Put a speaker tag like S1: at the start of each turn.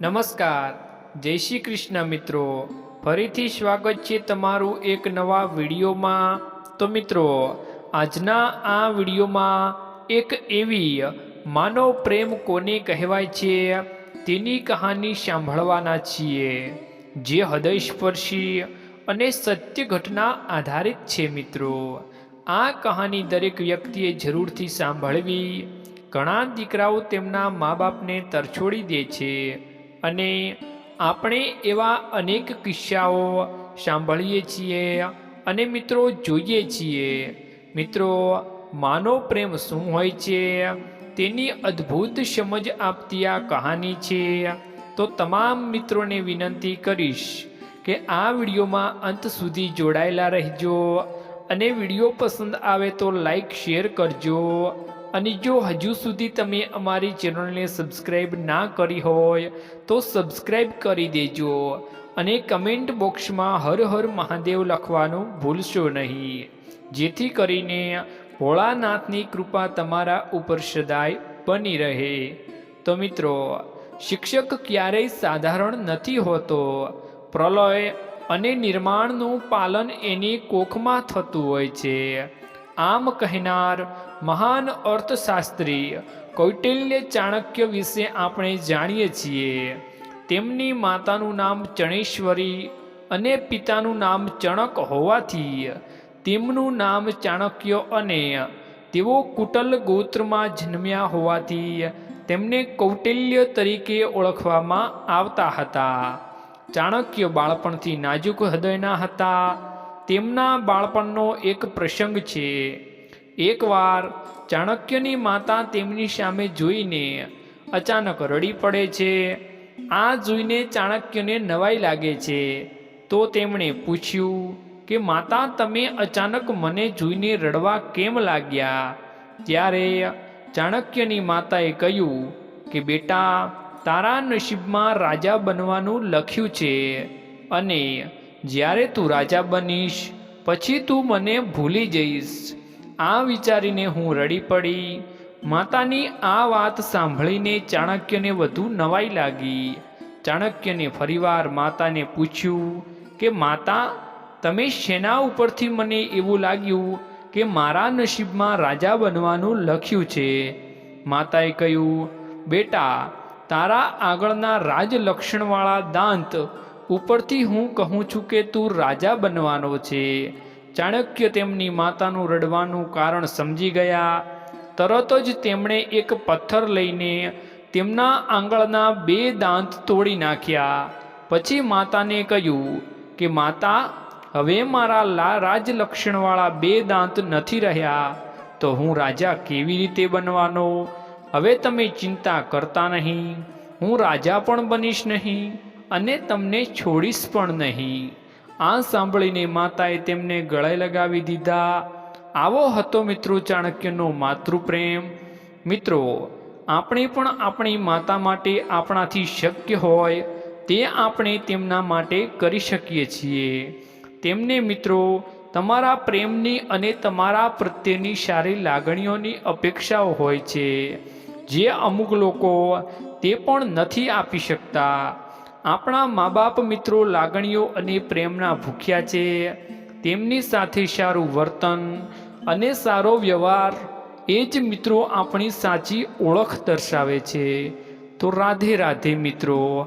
S1: નમસ્કાર. જય શ્રી કૃષ્ણ મિત્રો. ફરીથી સ્વાગત છે તમારું એક નવા વિડીયોમાં. તો મિત્રો, આજના આ વિડીયોમાં એક એવી માનવ પ્રેમ કોને કહેવાય છે તેની કહાની સાંભળવાના છીએ. જે હૃદયસ્પર્શી અને સત્ય ઘટના આધારિત છે મિત્રો. આ કહાની દરેક વ્યક્તિએ જરૂરથી સાંભળવી. ઘણા દીકરાઓ તેમના મા બાપને તરછોડી દે છે. અને આપણે એવા અનેક કિસ્સાઓ સાંભળીએ છીએ અને મિત્રો જોઈએ છીએ. મિત્રો, માનવ પ્રેમ શું હોય છે? તેની અદ્ભુત સમજ આપતી આ કહાની છે. તો તમામ મિત્રોને વિનંતી કરીશ કે આ વિડીયોમાં અંત સુધી જોડાયેલા રહેજો અને વીડિયો પસંદ આવે તો લાઈક, શેર કરજો. અને જો હજુ સુધી તમે અમારી ચેનલને સબસ્ક્રાઈબ ના કરી હોય, તો સબસ્ક્રાઈબ કરી દેજો અને કમેન્ટ બોક્સમાં હર હર મહાદેવ લખવાનું ભૂલશો નહીં. જેથી કરીને ભોળાનાથની કૃપા તમારા ઉપર સદાય બની રહે. તો મિત્રો, શિક્ષક ક્યારેય સાધારણ નથી હોતો. પ્રલય અને નિર્માણનું પાલન એની કોખમાં થતું હોય છે. આમ કહેનાર મહાન અર્થશાસ્ત્રી કૌટિલ્ય ચાણક્ય વિશે આપણે જાણીએ છીએ. તેમની માતાનું નામ ચણેશ્વરી અને પિતાનું નામ ચણક હોવાથી તેમનું નામ ચાણક્ય અને તેઓ કુટલ ગોત્રમાં જન્મ્યા હોવાથી તેમને કૌટિલ્ય તરીકે ઓળખવામાં આવતા હતા. ચાણક્ય બાળપણથી નાજુક હૃદયના હતા. તેમના બાળપણનો એક પ્રસંગ છે. એકવાર ચાણક્યની માતા તેમની સામે જોઈને અચાનક રડી પડે છે. આ જોઈને ચાણક્યને નવાઈ લાગે છે. તો તેમણે પૂછ્યું કે, માતા, તમે અચાનક મને જોઈને રડવા કેમ લાગ્યા? ત્યારે ચાણક્યની માતાએ કહ્યું કે, બેટા, તારા નસીબમાં રાજા બનવાનું લખ્યું છે અને જ્યારે તું રાજા બનીશ, પછી તું મને ભૂલી જઈશ. આ વિચારીને હું રડી પડી. માતાની આ વાત સાંભળીને ચાણક્યને વધુ નવાઈ લાગી. ચાણક્યને ફરીવાર માતાને પૂછ્યું કે, માતા, તમે શેના ઉપરથી મને એવું લાગ્યું કે મારા નસીબમાં રાજા બનવાનું લખ્યું છે? માતાએ કહ્યું, બેટા, તારા આગળના રાજલક્ષણવાળા દાંત ઉપરથી હું કહું છું કે તું રાજા બનવાનો છે. ચાણક્ય તેમની માતાનું રડવાનું કારણ સમજી ગયા. તરત જ તેમણે એક પથ્થર લઈને તેમના આંગળના બે દાંત તોડી નાખ્યા. પછી માતાને કહ્યું કે, માતા, હવે મારા લા રાજલક્ષણવાળા બે દાંત નથી રહ્યા, તો હું રાજા કેવી રીતે બનવાનો? હવે તમે ચિંતા કરતા નહીં. હું રાજા પણ બનીશ નહીં. અને તમને છોડીશ પણ નહીં. આ સાંભળીને માતાએ તેમને ગળે લગાવી દીધા. આવો હતો મિત્રો ચાણક્યનો માતૃપ્રેમ. મિત્રો, આપણે પણ આપણી માતા માટે આપણાથી શક્ય હોય તે આપણે તેમના માટે કરી શકીએ છીએ. તેમને મિત્રો, તમારા પ્રેમની અને તમારા પ્રત્યેની સારી લાગણીઓની અપેક્ષાઓ હોય છે. જે અમુક લોકો તે પણ નથી આપી શકતા. આપણા મા બાપ મિત્રો, લાગણીઓ અને પ્રેમના ભૂખ્યા છે. તેમની સાથે સારું વર્તન અને સારો વ્યવહાર એ જ મિત્રો આપણી સાચી ઓળખ દર્શાવે છે. તો રાધે રાધે મિત્રો